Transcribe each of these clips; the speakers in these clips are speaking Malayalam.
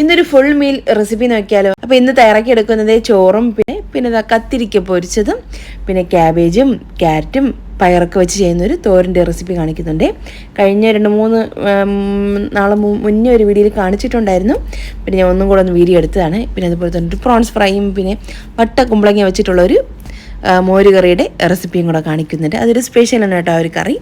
ഇന്നൊരു ഫുൾ മീൽ റെസിപ്പി നോക്കിയാലോ. അപ്പോൾ ഇന്ന് തയ്യാറാക്കി എടുക്കുന്നത് ചോറും പിന്നെ പിന്നെ കത്തിരിക്ക പൊരിച്ചതും പിന്നെ ക്യാബേജും ക്യാരറ്റും പയറൊക്കെ വെച്ച് ചെയ്യുന്ന ഒരു തോരന്റെ റെസിപ്പി കാണിക്കുന്നുണ്ട്. കഴിഞ്ഞ രണ്ട് മൂന്ന് നാളെ മുന്നേ ഒരു വീഡിയോയിൽ കാണിച്ചിട്ടുണ്ടായിരുന്നു. പിന്നെ ഞാൻ ഒന്നും കൂടെ ഒന്ന് വീഡിയോ എടുത്തതാണ്. പിന്നെ അതുപോലെ തന്നെ ഒരു പ്രോൺസ് ഫ്രൈയും പിന്നെ വട്ട കുമ്പളങ്ങ വെച്ചിട്ടുള്ള ഒരു ആ, മോര് കറിയുടെ റെസിപ്പിയും കൂടെ കാണിക്കുന്നുണ്ട്. അതൊരു സ്പെഷ്യലാണ് കേട്ടോ ആ ഒരു കറി.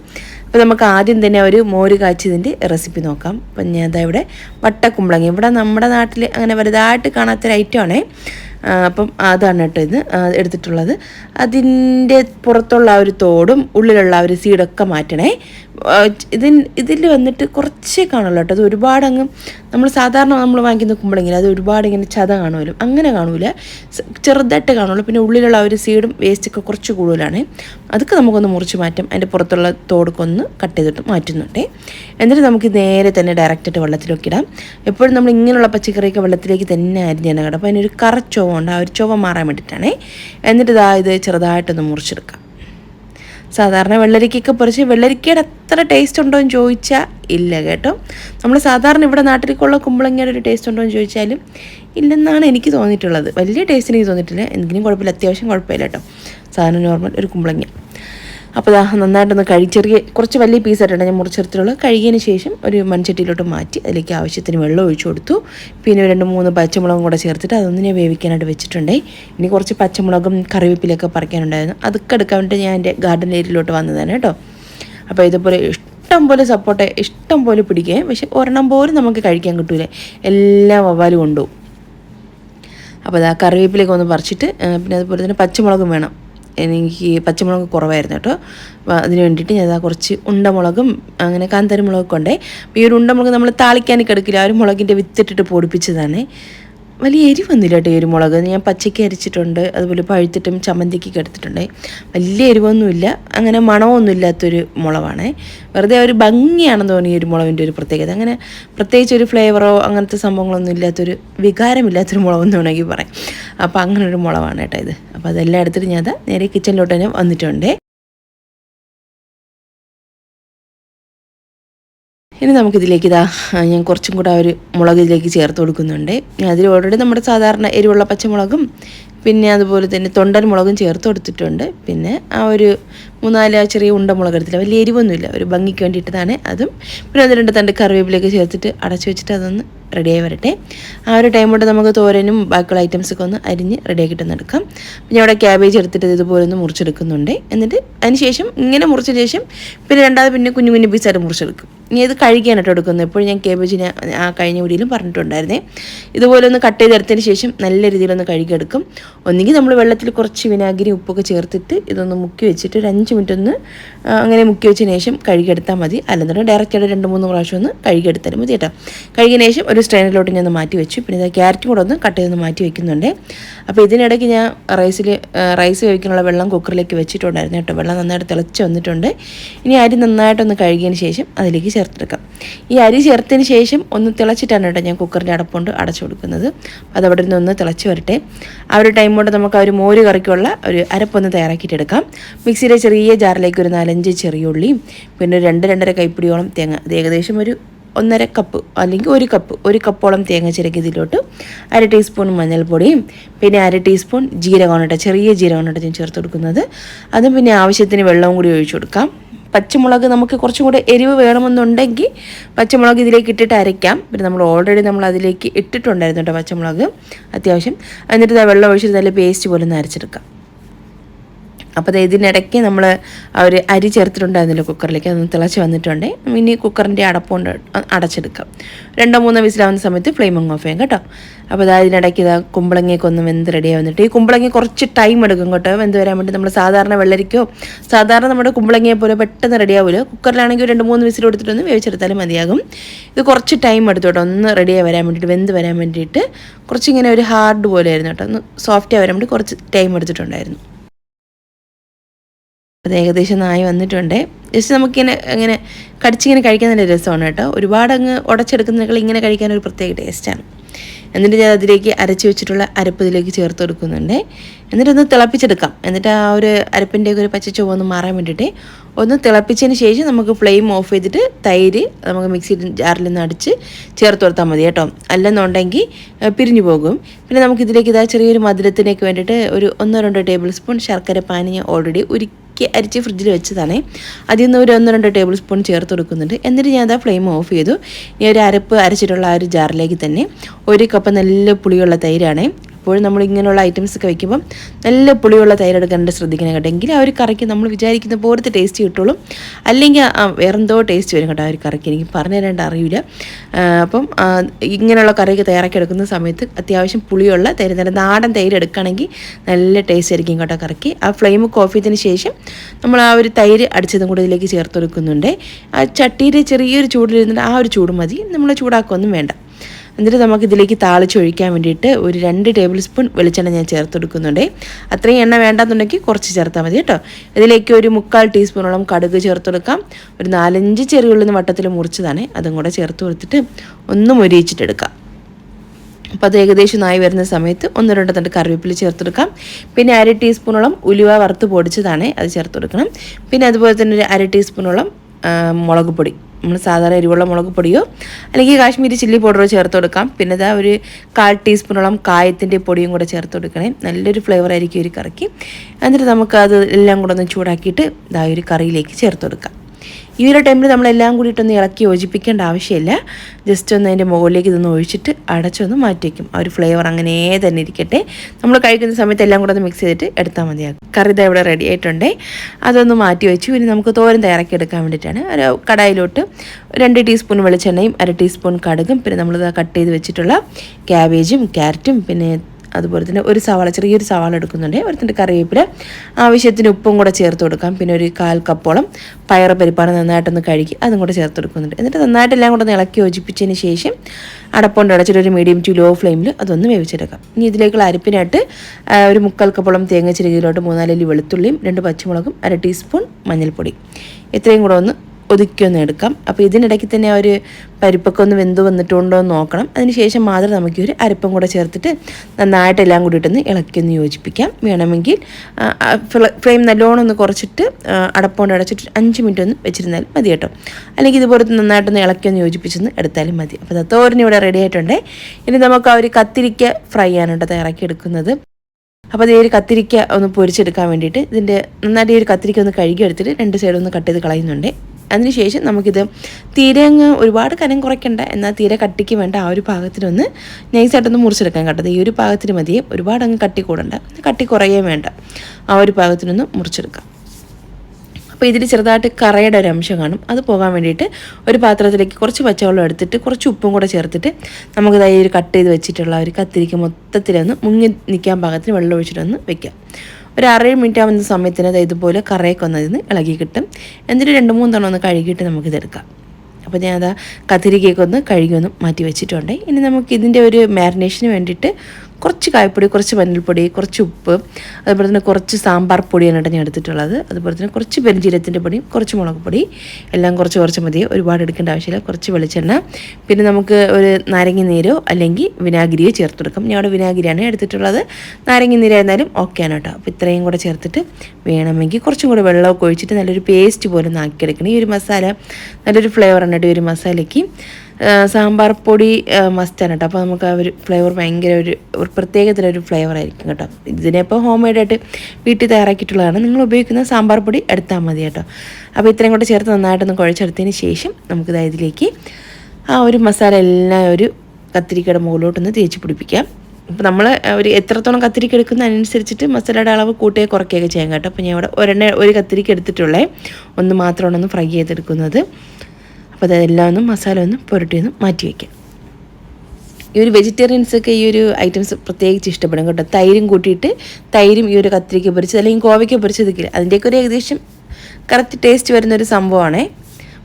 അപ്പോൾ നമുക്ക് ആദ്യം തന്നെ ഒരു മോര് കാച്ചിയതിന്റെ റെസിപ്പി നോക്കാം. അപ്പം ഞാൻ അതാ ഇവിടെ വട്ടക്കുമ്പളങ്ങ ഇവിടെ നമ്മുടെ നാട്ടിൽ അങ്ങനെ വലുതായിട്ട് കാണാത്തൊരു ഐറ്റമാണേ അപ്പം അതാണ് കേട്ടോ ഇത് എടുത്തിട്ടുള്ളത്. അതിന്റെ പുറത്തുള്ള ആ ഒരു തോടും ഉള്ളിലുള്ള ആ ഒരു സീഡൊക്കെ മാറ്റണേ. ആ, ഇതിൻ ഇതിൽ വന്നിട്ട് കുറച്ചേ കാണുള്ളൂ കേട്ടോ. അത് ഒരുപാട് അങ്ങ് നമ്മൾ സാധാരണ നമ്മൾ വാങ്ങിക്കുന്ന കുമ്പളെങ്കിലും അത് ഒരുപാട് ഇങ്ങനെ ചത കാണുമല്ലോ. അങ്ങനെ കാണൂല. ചെറുതായിട്ട് കാണുള്ളൂ. പിന്നെ ഉള്ളിലുള്ള ഒരു സീഡും വേസ്റ്റൊക്കെ കുറച്ച് കൂടുതലാണ്. അതൊക്കെ നമുക്കൊന്ന് മുറിച്ച് മാറ്റാം. അതിന്റെ പുറത്തുള്ള തോടൊക്കെ ഒന്ന് കട്ട് ചെയ്തിട്ട് മാറ്റുന്നുണ്ടേ. എന്നിട്ട് നമുക്ക് നേരെ തന്നെ ഡയറക്റ്റായിട്ട് വെള്ളത്തിലേക്ക് ഇടാം. എപ്പോഴും നമ്മൾ ഇങ്ങനെയുള്ള പച്ചക്കറിയൊക്കെ വെള്ളത്തിലേക്ക് തന്നെ അരിഞ്ഞാണ് അപ്പോൾ അതിനൊരു കറച്ചോവ ഉണ്ട്. ആ ഒരു ചൊവ മാറാൻ വേണ്ടിയിട്ടാണേ. എന്നിട്ട് ഇതാ ഇത് ചെറുതായിട്ടൊന്ന് മുറിച്ചെടുക്കാം. സാധാരണ വെള്ളരിക്കൊക്കെ പൊറിച്ച് വെള്ളരിക്കയുടെ അത്ര ടേസ്റ്റ് ഉണ്ടോ എന്ന് ചോദിച്ചാൽ ഇല്ല കേട്ടോ. നമ്മൾ സാധാരണ ഇവിടെ നാട്ടിലേക്കുള്ള കുമ്പളങ്ങയുടെ ഒരു ടേസ്റ്റ് ഉണ്ടോ എന്ന് ചോദിച്ചാലും ഇല്ലെന്നാണ് എനിക്ക് തോന്നിയിട്ടുള്ളത്. വലിയ ടേസ്റ്റ് എനിക്ക് തോന്നിയിട്ടില്ല. എന്തെങ്കിലും കുഴപ്പമില്ല. അത്യാവശ്യം കുഴപ്പമില്ല കേട്ടോ. സാധാരണ നോർമൽ ഒരു കുമ്പളങ്ങ. അപ്പോൾ ദാ നന്നായിട്ടൊന്ന് കഴി ചെറിയ കുറച്ച് വലിയ പീസ് ആയിട്ടാണ് ഞാൻ മുറിച്ചെടുത്തിട്ടുള്ളത് കഴുകിയതിന് ശേഷം ഒരു മൺചട്ടിയിലോട്ട് മാറ്റി അതിലേക്ക് ആവശ്യത്തിന് വെള്ളം ഒഴിച്ചു കൊടുത്തു. പിന്നെ രണ്ട് മൂന്ന് പച്ചമുളകും കൂടെ ചേർത്തിട്ട് അതൊന്ന് ഞാൻ വേവിക്കാനായിട്ട് വെച്ചിട്ടുണ്ട്. ഇനി കുറച്ച് പച്ചമുളകും കറിവേപ്പിലൊക്കെ പറിക്കാനുണ്ടായിരുന്നു. അതൊക്കെ എടുക്കാൻ വേണ്ടി ഞാൻ എന്റെ ഗാർഡൻ ഏരിയയിലോട്ട് വന്നതാണ് കേട്ടോ. അപ്പോൾ ഇതുപോലെ ഇഷ്ടം പോലെ സപ്പോർട്ട് ഇഷ്ടം പോലെ പിടിക്കുകയും പക്ഷെ ഒരെണ്ണം പോലും നമുക്ക് കഴിക്കാൻ കിട്ടൂലേ. എല്ലാ വവ്വാലും കൊണ്ടുപോകും. അപ്പോൾ അത് ആ കറിവേപ്പിലേക്ക് ഒന്ന് പറിച്ചിട്ട് പിന്നെ അതുപോലെ തന്നെ പച്ചമുളകും വേണം. എനിക്ക് പച്ചമുളക് കുറവായിരുന്നു കേട്ടോ. അതിന് വേണ്ടിയിട്ട് ഞാൻ കുറച്ച് ഉണ്ടമുളകും അങ്ങനെ കാന്താരി മുളകൊക്കെ ഉണ്ടേ ഈ ഒരു ഉണ്ടമുളക് നമ്മൾ താളിക്കാനൊക്കെ എടുക്കില്ല ആ ഒരു മുളകിന്റെ വിത്തിട്ടിട്ട് പൊടിപ്പിച്ചതാണ്. വലിയ എരിവൊന്നുമില്ല കേട്ടോ ഈ ഒരു മുളക് ഞാൻ പച്ചയ്ക്ക് അരിച്ചിട്ടുണ്ട്. അതുപോലെ പഴുത്തിട്ടും ചമ്മന്തിക്കൊക്കെ എടുത്തിട്ടുണ്ട് വലിയ എരിവൊന്നുമില്ല. അങ്ങനെ മണമൊന്നും ഇല്ലാത്തൊരു മുളവാണ്. വെറുതെ ഒരു ഭംഗിയാണെന്ന് തോന്നി ഈ ഒരു പ്രത്യേകത. അങ്ങനെ പ്രത്യേകിച്ച് ഒരു ഫ്ലേവറോ അങ്ങനത്തെ സംഭവങ്ങളൊന്നും ഇല്ലാത്തൊരു വികാരമില്ലാത്തൊരു മുളകെന്ന് വേണമെങ്കിൽ പറയാം. അപ്പോൾ അങ്ങനെ ഒരു മുളവാണ് കേട്ടോ ഇത്. അപ്പോൾ അതെല്ലാം എടുത്തിട്ട് ഞാൻ നേരെ കിച്ചണിലോട്ട് തന്നെ വന്നിട്ടുണ്ട്. ഇനി നമുക്കിതിലേക്ക് ഇതാ ഞാൻ കുറച്ചും കൂടെ ഒരു മുളക് ഇതിലേക്ക് ചേർത്ത് കൊടുക്കുന്നുണ്ട്. അതിൽ ഓൾറെഡി നമ്മുടെ സാധാരണ എരിവുള്ള പച്ചമുളകും പിന്നെ അതുപോലെ തന്നെ തൊണ്ടൻ മുളകും ചേർത്ത് കൊടുത്തിട്ടുണ്ട്. പിന്നെ ആ ഒരു മൂന്നാൽ ചെറിയ ഉണ്ട മുളക് എടുത്തില്ല. വലിയ എരിവൊന്നുമില്ല. ഒരു ഭംഗിക്ക് വേണ്ടിയിട്ടതാണ് അതും. പിന്നെ അത് രണ്ട് തണ്ട് കറിവേപ്പിലേക്ക് ചേർത്തിട്ട് അടച്ചു വെച്ചിട്ട് അതൊന്ന് റെഡിയായി വരട്ടെ. ആ ഒരു ടൈം കൊണ്ട് നമുക്ക് തോരനും ബാക്കിയുള്ള ഐറ്റംസൊക്കെ ഒന്ന് അരിഞ്ഞ് റെഡിയാക്കിയിട്ടൊന്ന് എടുക്കാം. പിന്നെ അവിടെ ക്യാബേജ് എടുത്തിട്ട് ഇതുപോലെ ഒന്ന് മുറിച്ചെടുക്കുന്നുണ്ട്. എന്നിട്ട് അതിന് ശേഷം ഇങ്ങനെ മുറിച്ച ശേഷം പിന്നെ രണ്ടാമത് പിന്നെ കുഞ്ഞു കുഞ്ഞു പീസായിട്ട് മുറിച്ചെടുക്കും. ഇനി ഇത് കഴിക്കാനായിട്ട് എടുക്കുന്നത്. എപ്പോഴും ഞാൻ കേബേജിന് ആ കഴിഞ്ഞ വീഡിയോയിലും പറഞ്ഞിട്ടുണ്ടായിരുന്നേ. ഇതുപോലെ ഒന്ന് കട്ട് ചെയ്തെടുത്തതിന് ശേഷം നല്ല രീതിയിലൊന്ന് കഴുകിയെടുക്കും. ഒന്നുകിൽ നമ്മൾ വെള്ളത്തിൽ കുറച്ച് വിനാഗിരി ഉപ്പൊക്കെ ചേർത്തിട്ട് ഇതൊന്ന് മുക്കി വെച്ചിട്ട് ഒരു അഞ്ച് മിനിറ്റ് ഒന്ന് അങ്ങനെ മുക്കി വെച്ചതിന് ശേഷം കഴുകിയെടുത്താൽ മതി. അല്ലെന്നുണ്ടെങ്കിൽ ഡയറക്റ്റായിട്ട് രണ്ട് മൂന്ന് പ്രാവശ്യം ഒന്ന് കഴുകിയെടുത്താലും മതി കേട്ടോ. കഴുകിയതിന് ശേഷം ഒരു സ്ട്രെയിനിലോട്ട് ഞാൻ മാറ്റി വെച്ചു. പിന്നെ ക്യാരറ്റും കൂടെ ഒന്ന് കട്ട് ചെയ്തൊന്ന് മാറ്റി വെക്കുന്നുണ്ട്. അപ്പോൾ ഇതിനിടയ്ക്ക് ഞാൻ റൈസിൽ റൈസ് വയ്ക്കാനുള്ള വെള്ളം കുക്കറിലേക്ക് വെച്ചിട്ടുണ്ടായിരുന്നു കേട്ടോ. വെള്ളം നന്നായിട്ട് തിളച്ച് വന്നിട്ടുണ്ട്. ഇനി അരി നന്നായിട്ടൊന്ന് കഴുകിയതിന് ശേഷം അതിലേക്ക് ചേർത്തെടുക്കാം. ഈ അരി ചേർത്തതിന് ശേഷം ഒന്ന് തിളച്ചിട്ടാണ് കേട്ടോ ഞാൻ കുക്കറിന്റെ അടപ്പുകൊണ്ട് അടച്ചു കൊടുക്കുന്നത്. അതവിടെ നിന്ന് ഒന്ന് തിളച്ച് വരട്ടെ. ആ ഒരു ടൈം കൊണ്ട് നമുക്ക് ആ ഒരു മോര് കറിക്കുള്ള ഒരു അരപ്പൊന്ന് തയ്യാറാക്കിയിട്ടെടുക്കാം മിക്സിയിലെ ചെറിയ ജാറിലേക്ക് ഒരു നാലഞ്ച് ചെറിയ ഉള്ളിയും പിന്നെ രണ്ട് രണ്ടര കൈപ്പിടിയോളം തേങ്ങ. അത് ഏകദേശം ഒരു ഒന്നര കപ്പ് അല്ലെങ്കിൽ ഒരു കപ്പ് ഒരു കപ്പോളം തേങ്ങ ചിരക്കി ഇതിലോട്ട്. അര ടീസ്പൂൺ മഞ്ഞൾപ്പൊടിയും പിന്നെ അര ടീസ്പൂൺ ജീരകമാണ് ചെറിയ ജീരകമാണ് കേട്ടോ ഞാൻ ചേർത്ത് കൊടുക്കുന്നത്. അതും പിന്നെ ആവശ്യത്തിന് വെള്ളവും കൂടി ഒഴിച്ചു കൊടുക്കാം. പച്ചമുളക് നമുക്ക് കുറച്ചും കൂടെ എരിവ് വേണമെന്നുണ്ടെങ്കിൽ പച്ചമുളക് ഇതിലേക്ക് ഇട്ടിട്ട് അരയ്ക്കാം. പിന്നെ നമ്മൾ ഓൾറെഡി നമ്മൾ അതിലേക്ക് ഇട്ടിട്ടുണ്ടായിരുന്നു കേട്ടോ പച്ചമുളക് അത്യാവശ്യം. എന്നിട്ട് വെള്ളം ഒഴിച്ചിട്ട് നല്ല പേസ്റ്റ് പോലെ ഒന്ന് അരച്ചെടുക്കാം. അപ്പോൾ ഇതിനിടയ്ക്ക് നമ്മൾ ഒരു അരി ചേർത്തിട്ടുണ്ടായിരുന്നല്ലോ കുക്കറിലേക്ക്? അതൊന്ന് തിളച്ച് വന്നിട്ടുണ്ട്. ഇനി കുക്കറിന്റെ അടപ്പുകൊണ്ട് അടച്ചെടുക്കാം. രണ്ടോ മൂന്നോ വിസിലാവുന്ന സമയത്ത് ഫ്ലെയിം ഓഫ് ചെയ്യാം കേട്ടോ. അപ്പോൾ അതായത് ഇതിനിടയ്ക്ക് ഇതാ കുമ്പളങ്ങയൊക്കെ ഒന്ന് വെന്ത് റെഡി ആവുന്നിട്ട് ഈ കുമ്പളങ്ങ കുറച്ച് ടൈം എടുക്കും കേട്ടോ. വെന്ത് വരാൻ വേണ്ടി നമ്മൾ സാധാരണ വെള്ളരിക്കോ സാധാരണ നമ്മുടെ കുമ്പളങ്ങയെ പോലെ പെട്ടെന്ന് റെഡി ആവില്ല കുക്കറിലാണെങ്കിൽ രണ്ട് മൂന്ന് വിസിൽ കൊടുത്തിട്ടൊന്ന് വേവിച്ചെടുത്താലും മതിയാകും. ഇത് കുറച്ച് ടൈം എടുത്തു കേട്ടോ. ഒന്ന് റെഡിയായി വരാൻ വേണ്ടിയിട്ട് വെന്ത് വരാൻ വേണ്ടിയിട്ട് കുറച്ചിങ്ങനെ ഒരു ഹാർഡ് പോലെ ആയിരുന്നു കേട്ടോ. ഒന്ന് സോഫ്റ്റ് ആയി വരാൻ വേണ്ടി കുറച്ച് ടൈം എടുത്തിട്ടുണ്ടായിരുന്നു. അത് ഏകദേശം നായി വന്നിട്ടുണ്ട്. ജസ്റ്റ് നമുക്കിങ്ങനെ അങ്ങനെ കടിച്ചിങ്ങനെ കഴിക്കാൻ നല്ല രസമാണ് കേട്ടോ. ഒരുപാട് അങ്ങ് ഉടച്ചെടുക്കുന്നതിനേക്കാൾ ഇങ്ങനെ കഴിക്കാൻ ഒരു പ്രത്യേക ടേസ്റ്റാണ് എന്നിട്ട് ഞാൻ അതിലേക്ക് അരച്ച് വെച്ചിട്ടുള്ള അരപ്പ് ഇതിലേക്ക് ചേർത്ത് കൊടുക്കുന്നുണ്ട്. എന്നിട്ടൊന്ന് തിളപ്പിച്ചെടുക്കാം. എന്നിട്ട് ആ ഒരു അരപ്പിന്റെ ഒരു പച്ച ചുവന്ന് മാറാൻ വേണ്ടിയിട്ട് ഒന്ന് തിളപ്പിച്ചതിന് ശേഷം നമുക്ക് ഫ്ലെയിം ഓഫ് ചെയ്തിട്ട് തൈര് നമുക്ക് മിക്സി ജാറിൽ നിന്ന് അടിച്ച് ചേർത്ത് കൊടുത്താൽ മതി കേട്ടോ. അല്ലെന്നുണ്ടെങ്കിൽ പിരിഞ്ഞു പോകും. പിന്നെ നമുക്കിതിലേക്ക് ഇതാ ചെറിയൊരു മധുരത്തിനൊക്കെ വേണ്ടിയിട്ട് ഒരു ഒന്നോ രണ്ടോ ടേബിൾ സ്പൂൺ ശർക്കര പാനി ഓൾറെഡി ഉരുക്കി അരിച്ച് ഫ്രിഡ്ജിൽ വെച്ചതാണേ. അതിൽ നിന്ന് ഒരു ഒന്ന് രണ്ടോ ടേബിൾ സ്പൂൺ ചേർത്ത് കൊടുക്കുന്നുണ്ട്. എന്നിട്ട് ഞാൻ അതാ ഫ്ലെയിം ഓഫ് ചെയ്തു. ഇനി ഒരു അരപ്പ് അരച്ചിട്ടുള്ള ആ ഒരു ജാറിലേക്ക് തന്നെ ഒരു കപ്പ് നല്ല പുളിയുള്ള തൈരാണേ. എപ്പോഴും നമ്മൾ ഇങ്ങനെയുള്ള ഐറ്റംസ് ഒക്കെ വയ്ക്കുമ്പം നല്ല പുളിയുള്ള തൈര് എടുക്കാനായിട്ട് ശ്രദ്ധിക്കണം കേട്ടോ. എങ്കിൽ ആ ഒരു കറിക്ക് നമ്മൾ വിചാരിക്കുന്ന പോലത്തെ ടേസ്റ്റ് കിട്ടുള്ളൂ. അല്ലെങ്കിൽ വേറെന്തോ ടേസ്റ്റ് വരും കേട്ടോ ആ ഒരു കറിക്ക്. എനിക്ക് പറഞ്ഞു തരേണ്ട അറിയില്ല. അപ്പം ഇങ്ങനെയുള്ള കറിയൊക്കെ തയ്യാറാക്കി എടുക്കുന്ന സമയത്ത് അത്യാവശ്യം പുളിയുള്ള തൈര് നല്ല നാടൻ തൈര് എടുക്കുകയാണെങ്കിൽ നല്ല ടേസ്റ്റ് ആയിരിക്കും കേട്ടോ കറിക്ക്. ആ ഫ്ലെയിം ഓഫ് ചെയ്തതിന് ശേഷം നമ്മൾ ആ ഒരു തൈര് അടിച്ചതും കൂടെ ഇതിലേക്ക് ചേർത്ത് കൊടുക്കുന്നുണ്ട് ആ ചട്ടിയിൽ ചെറിയൊരു ചൂടിലിരുന്നിട്ട് ആ ഒരു ചൂട് മതി. നമ്മൾ ചൂടാക്കുകയൊന്നും വേണ്ട. എന്നിട്ട് നമുക്ക് ഇതിലേക്ക് താളിച്ചൊഴിക്കാൻ വേണ്ടിയിട്ട് ഒരു രണ്ട് ടേബിൾ സ്പൂൺ വെളിച്ചെണ്ണ ഞാൻ ചേർത്ത് കൊടുക്കുന്നുണ്ട് അത്രയും എണ്ണ വേണ്ടെന്നുണ്ടെങ്കിൽ കുറച്ച് ചേർത്താൽ മതി കേട്ടോ. ഇതിലേക്ക് ഒരു മുക്കാൽ ടീസ്പൂണോളം കടുക് ചേർത്ത് കൊടുക്കാം ഒരു നാലഞ്ച് ചെറിയുള്ളിൽ വട്ടത്തിൽ മുറിച്ചതാണ്. അതും കൂടെ ചേർത്ത് കൊടുത്തിട്ട് ഒന്ന് മൊരിയിച്ചിട്ടെടുക്കാം. അപ്പോൾ അത് ഏകദേശം നായി വരുന്ന സമയത്ത് ഒന്ന് രണ്ട് തണ്ട് കറിവേപ്പില ചേർത്ത് കൊടുക്കാം പിന്നെ അര ടീസ്പൂണോളം ഉലുവ വറുത്ത് പൊടിച്ചതാണ് അത് ചേർത്ത് കൊടുക്കണം പിന്നെ അതുപോലെ തന്നെ ഒരു അര ടീസ്പൂണോളം മുളക് പൊടി. നമ്മൾ സാധാരണ എരിവുള്ള മുളക് പൊടിയോ അല്ലെങ്കിൽ കാശ്മീരി ചില്ലി പൗഡറോ ചേർത്ത് കൊടുക്കാം. പിന്നെ ഇതാ ഒരു കാൽ ടീസ്പൂണോളം കായത്തിന്റെ പൊടിയും കൂടെ ചേർത്ത് കൊടുക്കണേ. നല്ലൊരു ഫ്ലേവർ ആയിരിക്കും ഒരു കറിക്ക്. എന്നിട്ട് നമുക്ക് അത് എല്ലാം കൂടെ ഒന്ന് ചൂടാക്കിയിട്ട് ഇതാ ഒരു കറിയിലേക്ക് ചേർത്ത് കൊടുക്കാം. ഈ ഒരു ടൈമിൽ നമ്മളെല്ലാം കൂടിയിട്ടൊന്ന് ഇളക്കി യോജിപ്പിക്കേണ്ട ആവശ്യമില്ല. ജസ്റ്റ് ഒന്ന് അതിന്റെ മുകളിലേക്ക് ഇതൊന്ന് ഒഴിച്ചിട്ട് അടച്ചൊന്ന് മാറ്റി വയ്ക്കും ആ ഒരു ഫ്ലേവർ അങ്ങനെ തന്നെ ഇരിക്കട്ടെ. നമ്മൾ കഴിക്കുന്ന സമയത്ത് എല്ലാം കൂടെ ഒന്ന് മിക്സ് ചെയ്തിട്ട് എടുത്താൽ മതിയാകും. കറി ഇതാ ഇവിടെ റെഡി ആയിട്ടുണ്ട്. അതൊന്ന് മാറ്റി വെച്ചു. ഇനി നമുക്ക് തോരൻ തയ്യാറാക്കി എടുക്കാൻ വേണ്ടിയിട്ടാണ്. ഒരു കടായിലോട്ട് രണ്ട് ടീസ്പൂൺ വെളിച്ചെണ്ണയും അര ടീസ്പൂൺ കടുകും. പിന്നെ നമ്മളിത് കട്ട് ചെയ്ത് വെച്ചിട്ടുള്ള ക്യാബേജും ക്യാരറ്റും പിന്നെ അതുപോലെ തന്നെ ഒരു സവാള ചെറിയൊരു സവാള എടുക്കുന്നുണ്ട്. ഒരുത്തിന്റെ കറിവേപ്പില. ആവശ്യത്തിന് ഉപ്പും കൂടെ ചേർത്ത് കൊടുക്കാം. പിന്നെ ഒരു കാൽ കപ്പോളം പയർ പരിപ്പാണ് നന്നായിട്ടൊന്ന് കഴുകി അതും കൂടെ ചേർത്ത് കൊടുക്കുന്നുണ്ട്. എന്നിട്ട് നന്നായിട്ട് എല്ലാം കൂടെ ഇളക്കി യോജിപ്പിച്ചതിന് ശേഷം അടപ്പുണ്ട് അടച്ചിട്ടൊരു മീഡിയം ടു ലോ ഫ്ലെയിമിൽ അതൊന്ന് വേവിച്ചെടുക്കാം. ഇനി ഇതിലേക്കുള്ള അരിപ്പിനായിട്ട് ഒരു മുക്കാൽ കപ്പോളം തേങ്ങ ചിരകിലോട്ട് മൂന്നാലല്ലി വെളുത്തുള്ളിയും രണ്ട് പച്ചമുളകും അര ടീസ്പൂൺ മഞ്ഞൾപ്പൊടി. ഇത്രയും കൂടെ ഒന്ന് ഒതുക്കി ഒന്ന് എടുക്കാം. അപ്പോൾ ഇതിനിടയ്ക്ക് തന്നെ ഒരു പരിപ്പൊക്കെ ഒന്ന് വെന്ത് വന്നിട്ടുണ്ടോ എന്ന് നോക്കണം. അതിനുശേഷം മാത്രം നമുക്ക് ഒരു അരപ്പം കൂടെ ചേർത്തിട്ട് നന്നായിട്ട് എല്ലാം കൂടി ഇട്ടൊന്ന് ഇളക്കി ഒന്ന് യോജിപ്പിക്കാം. വേണമെങ്കിൽ ഫ്ലെയിം നല്ലോണം ഒന്ന് കുറച്ചിട്ട് അടപ്പോണ്ട് അടച്ചിട്ട് അഞ്ച് മിനിറ്റ് ഒന്ന് വെച്ചിരുന്നാൽ മതി കേട്ടോ. അല്ലെങ്കിൽ ഇതുപോലെ നന്നായിട്ടൊന്ന് ഇളക്കി ഒന്ന് യോജിപ്പിച്ചൊന്ന് എടുത്താലും മതി. അപ്പോൾ തോരൻ ഇവിടെ റെഡി ആയിട്ടുണ്ട്. ഇനി നമുക്ക് ആ ഒരു കത്തിരിക്ക ഫ്രൈ ആണ് കേട്ടോ തയ്യാറാക്കി എടുക്കുന്നത് അപ്പോൾ ഈ ഒരു കത്തിരിക്ക ഒന്ന് പൊരിച്ചെടുക്കാൻ വേണ്ടിയിട്ട് ഇതിന്റെ നന്നായിട്ട് ഈ ഒരു കത്തിരിക്ക ഒന്ന് കഴുകി എടുത്തിട്ട് രണ്ട് സൈഡൊന്ന് കട്ട് ചെയ്ത് കളയുന്നുണ്ട്. അതിനുശേഷം നമുക്കിത് തീരെ അങ്ങ് ഒരുപാട് കനം കുറയ്ക്കണ്ട. എന്നാൽ തീരെ കട്ടിക്ക് വേണ്ട ആ ഒരു പാകത്തിനൊന്ന് നൈസായിട്ടൊന്ന് മുറിച്ചെടുക്കാൻ കേട്ടത് ഈ ഒരു പാകത്തിന് മതിയെ ഒരുപാട് അങ്ങ് കട്ടി കൂടണ്ട. കട്ടി കുറയുകയും വേണ്ട. ആ ഒരു പാകത്തിനൊന്ന് മുറിച്ചെടുക്കാം. അപ്പോൾ ഇതിൽ ചെറുതായിട്ട് കറയുടെ ഒരു അംശം കാണും. അത് പോകാൻ വേണ്ടിയിട്ട് ഒരു പാത്രത്തിലേക്ക് കുറച്ച് പച്ചവെള്ളം എടുത്തിട്ട് കുറച്ച് ഉപ്പും കൂടെ ചേർത്തിട്ട് നമുക്ക് ഈ ഒരു കട്ട് ചെയ്ത് വെച്ചിട്ടുള്ള ഒരു കത്തിരിക്ക മൊത്തത്തിലൊന്ന് മുങ്ങി നിൽക്കാൻ ഭാഗത്തിന് വെള്ളം ഒഴിച്ചിട്ടൊന്ന് വെക്കാം. ഒരു അറേഴ് മിനിറ്റ് ആവുന്ന സമയത്തിന് അത് ഇതുപോലെ കറയൊക്കെ ഒന്ന് ഇളകി കിട്ടും. എന്നിട്ട് രണ്ട് മൂന്ന് തവണ ഒന്ന് കഴുകിയിട്ട് നമുക്കിതെടുക്കാം. അപ്പോൾ ഞാൻ അതാ കത്തിരിക്കയൊക്കെ ഒന്ന് കഴുകി ഒന്ന് മാറ്റി വെച്ചിട്ടുണ്ട്. ഇനി നമുക്ക് ഇതിന്റെ ഒരു മാരിനേഷന് വേണ്ടിയിട്ട് കുറച്ച് കായപ്പൊടി കുറച്ച് മഞ്ഞൾപ്പൊടി കുറച്ച് ഉപ്പ് അതുപോലെ തന്നെ കുറച്ച് സാമ്പാർ പൊടിയാണ് കേട്ടോ ഞാൻ എടുത്തിട്ടുള്ളത്. അതുപോലെ തന്നെ കുറച്ച് പെരിഞ്ചീരത്തിന്റെ പൊടി കുറച്ച് മുളക് പൊടി എല്ലാം കുറച്ച് കുറച്ച് മതി. ഒരുപാട് എടുക്കേണ്ട ആവശ്യമില്ല. കുറച്ച് വെളിച്ചെണ്ണ. പിന്നെ നമുക്ക് ഒരു നാരങ്ങ നീരോ അല്ലെങ്കിൽ വിനാഗിരിയോ ചേർത്ത് കൊടുക്കാം. ഞാൻ അവിടെ വിനാഗിരിയാണ് എടുത്തിട്ടുള്ളത്. നാരങ്ങ നീരായിരുന്നാലും ഓക്കെയാണ് കേട്ടോ. അപ്പോൾ ഇത്രയും കൂടെ ചേർത്തിട്ട് വേണമെങ്കിൽ കുറച്ചും കൂടെ വെള്ളമൊക്കെ ഒഴിച്ചിട്ട് നല്ലൊരു പേസ്റ്റ് പോലെ ഒന്ന് ആക്കിയെടുക്കണം. ഈ ഒരു മസാല നല്ലൊരു ഫ്ലേവറാണ് കേട്ടോ ഈ ഒരു മസാലയ്ക്ക്. സാമ്പാർ പൊടി മസ്റ്റാണ് കേട്ടോ അപ്പോൾ നമുക്ക് ആ ഒരു ഫ്ലേവർ ഭയങ്കര ഒരു ഒരു ഫ്ലേവർ ആയിരിക്കും കേട്ടോ ഇതിനിപ്പോൾ ഹോം മെയ്ഡായിട്ട് വീട്ടിൽ തയ്യാറാക്കിയിട്ടുള്ളതാണ്. നിങ്ങൾ ഉപയോഗിക്കുന്ന സാമ്പാർ പൊടി എടുത്താൽ മതി കേട്ടോ അപ്പോൾ ഇത്രയും കൂടെ ചേർത്ത് നന്നായിട്ടൊന്ന് കുഴച്ചെടുത്തതിന് ശേഷം നമുക്ക് ഇതിലേക്ക് ആ ഒരു മസാല എല്ലാം ഒരു കത്തിരിക്കയുടെ മുകളിലോട്ടൊന്ന് തേച്ച് പിടിപ്പിക്കാം. അപ്പോൾ നമ്മൾ ഒരു എത്രത്തോളം കത്തിരിക്ക എടുക്കുന്ന അതിനനുസരിച്ചിട്ട് മസാലയുടെ അളവ് കൂട്ടുകയോ കുറയ്ക്കുകയൊക്കെ ചെയ്യാം കേട്ടോ. അപ്പോൾ ഞാൻ ഇവിടെ ഒരെണ്ണ ഒരു കത്തിരിക്ക എടുത്തിട്ടുള്ളേ. ഒന്ന് മാത്രമാണ് ഒന്ന് ഫ്രൈ ചെയ്തെടുക്കുന്നത്. അപ്പോൾ അതെല്ലാം ഒന്നും മസാല ഒന്നും പുരട്ടി ഒന്ന് മാറ്റി വയ്ക്കാം ഈ ഒരു വെജിറ്റേറിയൻസൊക്കെ ഈ ഒരു ഐറ്റംസ് പ്രത്യേകിച്ച് ഇഷ്ടപ്പെടും കേട്ടോ. തൈരും കൂട്ടിയിട്ട് തൈരും ഈ ഒരു കത്തിരിക്ക പൊരിച്ചത് അല്ലെങ്കിൽ കോവയ്ക്ക പൊരിച്ചതൊക്കെ അതിന്റെയൊക്കെ ഒരു ഏകദേശം കറക്റ്റ് ടേസ്റ്റ് വരുന്ന ഒരു സംഭവമാണേ.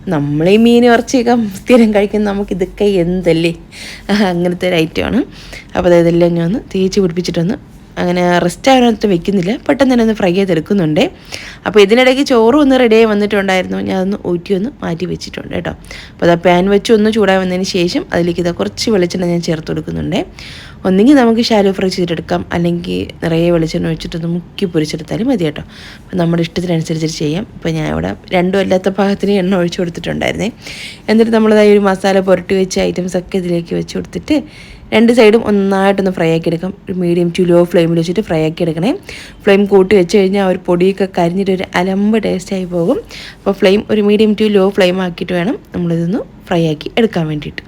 നമ്മൾ ഈ മീൻ ഇറച്ചിയൊക്കെ സ്ഥിരം കഴിക്കുന്ന നമുക്ക് ഇതൊക്കെ എന്തല്ലേ? അങ്ങനത്തെ ഒരു ഐറ്റമാണ് അപ്പോൾ അതെല്ലാം ഞാൻ ഒന്ന് തേച്ച് പിടിപ്പിച്ചിട്ടൊന്ന് അങ്ങനെ റെസ്റ്റ് ആകാനകത്ത് വെക്കുന്നില്ല. പെട്ടെന്ന് തന്നെ ഒന്ന് ഫ്രൈ ചെയ്തെടുക്കുന്നുണ്ട് അപ്പോൾ ഇതിനിടയ്ക്ക് ചോറ് ഒന്ന് റെഡിയായി വന്നിട്ടുണ്ടായിരുന്നു. ഞാൻ അതൊന്ന് ഊറ്റി ഒന്ന് മാറ്റി വെച്ചിട്ടുണ്ട് കേട്ടോ. അപ്പോൾ അത് പാൻ വെച്ച് ഒന്ന് ചൂടായി വന്നതിന് ശേഷം അതിലേക്ക് ഇതാ കുറച്ച് വെളിച്ചെണ്ണ ഞാൻ ചേർത്ത് കൊടുക്കുന്നുണ്ട്. ഒന്നെങ്കിൽ നമുക്ക് ഷാലോ ഫ്രൈ ചെയ്തെടുക്കാം. അല്ലെങ്കിൽ നിറയെ വെളിച്ചെണ്ണ ഒഴിച്ചിട്ടൊന്ന് മുക്കി പൊരിച്ചെടുത്താലും മതി കേട്ടോ. അപ്പോൾ നമ്മുടെ ഇഷ്ടത്തിനനുസരിച്ച് ചെയ്യാം. ഇപ്പോൾ ഞാൻ ഇവിടെ രണ്ടും അല്ലാത്ത പാകത്തിന് എണ്ണ ഒഴിച്ചു കൊടുത്തിട്ടുണ്ടായിരുന്നേ. എന്നിട്ട് നമ്മളതായി ഒരു മസാല പുരട്ടി വെച്ച ഐറ്റംസ് ഒക്കെ ഇതിലേക്ക് വെച്ച് കൊടുത്തിട്ട് രണ്ട് സൈഡും ഒന്നായിട്ടൊന്ന് ഫ്രൈ ആക്കി എടുക്കാം. ഒരു മീഡിയം ടു ലോ ഫ്ലെയിമിൽ വെച്ചിട്ട് ഫ്രൈ ആക്കി എടുക്കണേ. ഫ്ലെയിം കൂട്ടി വെച്ച് കഴിഞ്ഞാൽ ഒരു പൊടിയൊക്കെ കരിഞ്ഞിട്ട് ഒരു അലമ്പ് ടേസ്റ്റായി പോകും. അപ്പോൾ ഫ്ലെയിം ഒരു മീഡിയം ടു ലോ ഫ്ലെയിം ആക്കിയിട്ട് വേണം നമ്മളിതൊന്ന് ഫ്രൈ ആക്കി എടുക്കാൻ വേണ്ടിയിട്ട്.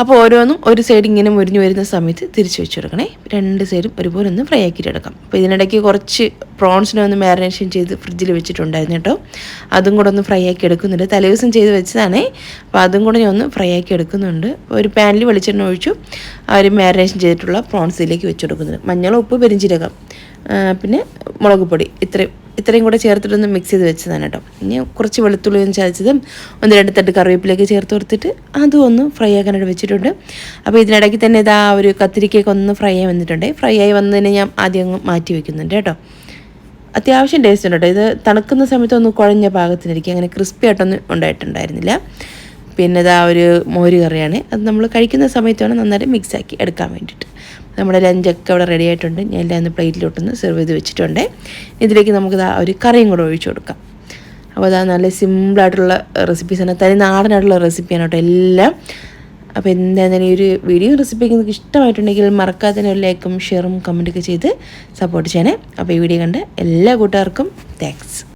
അപ്പോൾ ഓരോന്നും ഒരു സൈഡ് ഇങ്ങനെ മുരിഞ്ഞു വരുന്ന സമയത്ത് തിരിച്ച് വെച്ച് കൊടുക്കണേ. രണ്ട് സൈഡും ഒരുപോലെ ഒന്ന് ഫ്രൈ ആക്കിയിട്ട് എടുക്കാം. അപ്പോൾ ഇതിനിടയ്ക്ക് കുറച്ച് പ്രോൺസിനെ ഒന്ന് മാരിനേഷൻ ചെയ്ത് ഫ്രിഡ്ജിൽ വെച്ചിട്ടുണ്ടായിരുന്നു കേട്ടോ. അതും കൂടെ ഒന്ന് ഫ്രൈ ആക്കി എടുക്കുന്നുണ്ട്. തലേദിവസം ചെയ്ത് വെച്ചതാണേ. അപ്പോൾ അതും കൂടെ ഞാൻ ഒന്ന് ഫ്രൈ ആക്കി എടുക്കുന്നുണ്ട്. ഒരു പാനിൽ വെളിച്ചെണ്ണ ഒഴിച്ചു. ആ ഒരു മാരിനേഷൻ ചെയ്തിട്ടുള്ള പ്രോൺസിലേക്ക് വെച്ച് കൊടുക്കുന്നുണ്ട്. മഞ്ഞൾ ഉപ്പ് പെരിഞ്ചീരകം. പിന്നെ മുളക് പൊടി. ഇത്രയും ഇത്രയും കൂടെ ചേർത്തിട്ടൊന്ന് മിക്സ് ചെയ്ത് വെച്ചതാണ് കേട്ടോ. ഇനി കുറച്ച് വെളുത്തുള്ളിയും ചതച്ചതും ഒന്ന് രണ്ട് തട്ട് കറിവേപ്പിലേക്ക് ചേർത്ത് കൊടുത്തിട്ട് അതും ഒന്ന് ഫ്രൈ ആക്കാനായിട്ട് വെച്ചിട്ടുണ്ട്. അപ്പോൾ ഇതിനിടയ്ക്ക് തന്നെ ഇതാ ഒരു കത്തിരിക്കയൊക്കെ ഒന്ന് ഫ്രൈ ആയി വന്നിട്ടുണ്ട്. ഫ്രൈ ആയി വന്നതിന് ഞാൻ ആദ്യം അങ്ങ് മാറ്റി വെക്കുന്നുണ്ട് കേട്ടോ. അത്യാവശ്യം ടേസ്റ്റ് ഉണ്ട് കേട്ടോ. ഇത് തണുക്കുന്ന സമയത്ത് ഒന്ന് കുഴഞ്ഞ പാകത്തിനിരിക്കും. അങ്ങനെ ക്രിസ്പി ആയിട്ടൊന്നും ഉണ്ടായിട്ടുണ്ടായിരുന്നില്ല. പിന്നെ ഇതാ ഒരു മോര് കറിയാണ്. അത് നമ്മൾ കഴിക്കുന്ന സമയത്താണ് നന്നായിട്ട് മിക്സാക്കി എടുക്കാൻ വേണ്ടിയിട്ട്. നമ്മുടെ ലഞ്ചൊക്കെ അവിടെ റെഡി ആയിട്ടുണ്ട്. ഞാൻ എല്ലാം ഒന്ന് പ്ലേറ്റിലോട്ടൊന്ന് സെർവ് ചെയ്ത് വെച്ചിട്ടുണ്ട്. ഇതിലേക്ക് നമുക്ക് ഇതാ ഒരു കറിയും കൂടെ ഒഴിച്ചു കൊടുക്കാം. അപ്പോൾ അതാ നല്ല സിമ്പിളായിട്ടുള്ള റെസിപ്പീസാണ് തനി നാടനായിട്ടുള്ള റെസിപ്പിയാണ് കേട്ടോ എല്ലാം. അപ്പോൾ എന്തായാലും ഈ ഒരു വീഡിയോ റെസിപ്പി നിങ്ങൾക്ക് ഇഷ്ടമായിട്ടുണ്ടെങ്കിൽ മറക്കാതെ തന്നെ ഒരു ലൈക്കും ഷെയറും കമന്റൊക്കെ ചെയ്ത് സപ്പോർട്ട് ചെയ്യണേ. അപ്പോൾ ഈ വീഡിയോ കണ്ട് എല്ലാ കൂട്ടുകാർക്കും താങ്ക്സ്